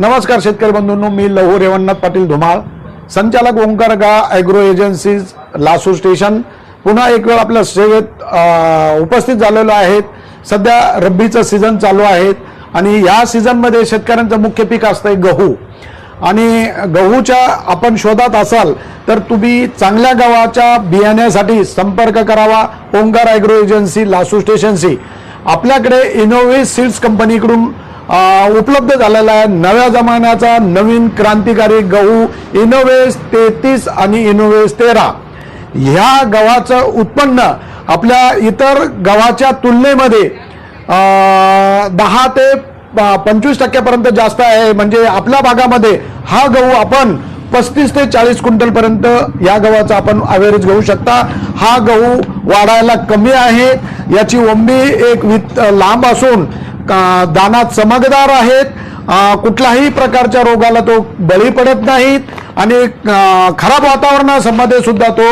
नमस्कार शेतकरी बंधूंनो मी लहू रेवणनाथ पाटील धुमाळ. संचालक ओंकार गा ॲग्रो एजन्सीज लासू स्टेशन. पुन्हा एक वेळ आपल्या सेवेत उपस्थित झालेलो आहेत. सध्या रब्बीचं सीझन चालू आहेत आणि या सीझनमध्ये शेतकऱ्यांचं मुख्य पीक असतंय गहू. आणि गहूच्या आपण शोधात असाल तर तुम्ही चांगल्या गव्हाच्या बियाण्यासाठी संपर्क करावा ओंकार ॲग्रो एजन्सी लासू स्टेशनशी. आपल्याकडे इनोवे सीड्स कंपनीकडून उपलब्ध झालेला आहे नव्या जमान्याचा नवीन क्रांतिकारी गहू इनोवेस तेहतीस आणि इनोवेस तेरा. ह्या गव्हाचं उत्पन्न आपल्या इतर गव्हाच्या तुलनेमध्ये दहा ते पंचवीस टक्क्यापर्यंत जास्त आहे. म्हणजे आपल्या भागामध्ये हा गहू आपण पस्तीस ते चाळीस क्विंटलपर्यंत या गव्हाचा आपण ॲव्हरेज घेऊ शकता. हा गहू वाढायला कमी आहे. याची ओंबी एक वित लांब असून दाना चमकदार आहेत? कुठल्याही प्रकारच्या रोगाला तो बळी पडत नाहीत आणि खराब वातावरणामध्ये सुद्धा तो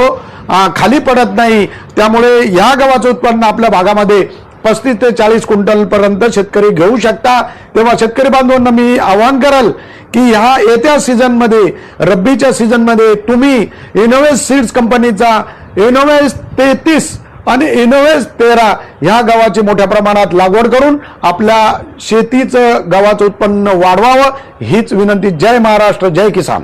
खाली पडत नाही. त्यामुळे या गव्हाचं उत्पन्न आपल्या भागामध्ये पस्तीस ते चाळीस क्विंटलपर्यंत शेतकरी घेऊ शकता. तेव्हा शेतकरी बांधवांना मी आवाहन कराल की ह्या येत्या सीझनमध्ये रब्बीच्या सीझनमध्ये तुम्ही इनोवेस सीड्स कंपनीचा इनोव्हेस तेहतीस आणि इनोवेस तेरा ह्या गव्हाची मोठ्या प्रमाणात लागवड करून आपल्या शेतीचं गव्हाचं उत्पन्न वाढवावं हीच विनंती जय महाराष्ट्र जय किसान.